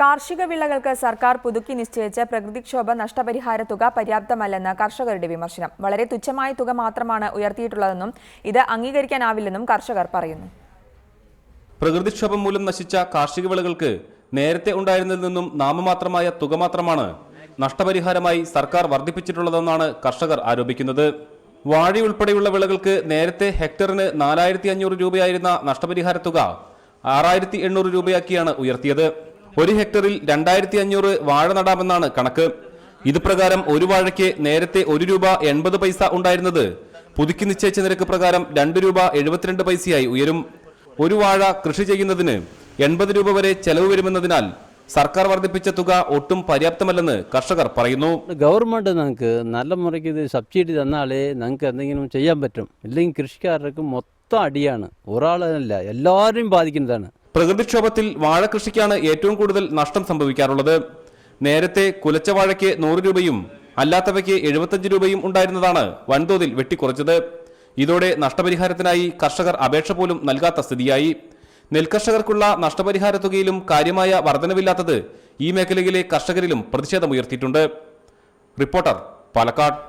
കാർഷിക വിളകൾക്ക് സർക്കാർ പുതുക്കി നിശ്ചയിച്ച പ്രകൃതിക്ഷോഭ നഷ്ടപരിഹാര തുക പര്യാപ്തമല്ലെന്ന് കർഷകരുടെ വിമർശനം. വളരെ തുച്ഛമായ തുക മാത്രമാണ് ഉയർത്തിയിട്ടുള്ളതെന്നും ഇത് അംഗീകരിക്കാനാവില്ലെന്നും കർഷകർ പറയുന്നു. പ്രകൃതിക്ഷോഭം മൂലം നശിച്ച കാർഷിക വിളകൾക്ക് നേരത്തെ ഉണ്ടായിരുന്നതിൽ നിന്നും നാമമാത്രമായ തുക മാത്രമാണ് നഷ്ടപരിഹാരമായി സർക്കാർ വർദ്ധിപ്പിച്ചിട്ടുള്ളതെന്നാണ് കർഷകർ ആരോപിക്കുന്നത്. വാഴ ഉൾപ്പെടെയുള്ള വിളകൾക്ക് നേരത്തെ ഹെക്ടറിന് നാലായിരത്തി അഞ്ഞൂറ് രൂപയായിരുന്ന നഷ്ടപരിഹാര തുക ആറായിരത്തി എണ്ണൂറ് രൂപയാക്കിയാണ് ഉയർത്തിയത്. ഒരു ഹെക്ടറിൽ രണ്ടായിരത്തി അഞ്ഞൂറ് വാഴ നടാമെന്നാണ് കണക്ക്. ഇത് പ്രകാരം ഒരു വാഴയ്ക്ക് നേരത്തെ ഒരു രൂപ എൺപത് പൈസ ഉണ്ടായിരുന്നത്. പുതുക്കി നിശ്ചയിച്ച നിരക്ക് പ്രകാരം രണ്ട് രൂപ എഴുപത്തിരണ്ട് പൈസയായി ഉയരും. ഒരു വാഴ കൃഷി ചെയ്യുന്നതിന് എൺപത് രൂപ വരെ ചെലവ് വരുമെന്നതിനാൽ സർക്കാർ വർദ്ധിപ്പിച്ച തുക ഒട്ടും പര്യാപ്തമല്ലെന്ന് കർഷകർ പറയുന്നു. ഗവൺമെന്റ് നമുക്ക് നല്ല മുറയ്ക്ക് ഇത് സബ്സിഡി തന്നാലേ നമുക്ക് എന്തെങ്കിലും ചെയ്യാൻ പറ്റും. ഇല്ലെങ്കിൽ കൃഷിക്കാർക്ക് മൊത്തം അടിയാണ്. ഒരാളല്ല എല്ലാവരെയും ബാധിക്കുന്നതാണ്. പ്രകൃതിക്ഷോഭത്തിൽ വാഴ കൃഷിക്കാണ് ഏറ്റവും കൂടുതൽ നഷ്ടം സംഭവിക്കാറുള്ളത്. നേരത്തെ കുലച്ച വാഴയ്ക്ക് നൂറ് രൂപയും അല്ലാത്തവയ്ക്ക് എഴുപത്തഞ്ച് രൂപയും ഉണ്ടായിരുന്നതാണ് വൻതോതിൽ വെട്ടിക്കുറച്ചത്. ഇതോടെ നഷ്ടപരിഹാരത്തിനായി കർഷകർ അപേക്ഷ പോലും നൽകാത്ത സ്ഥിതിയായി. നെൽകർഷകർക്കുള്ള നഷ്ടപരിഹാര തുകയിലും കാര്യമായ വർധനവില്ലാത്തത് ഈ മേഖലയിലെ കർഷകരിലും പ്രതിഷേധമുയർത്തിയിട്ടുണ്ട്. റിപ്പോർട്ടർ പാലക്കാട്.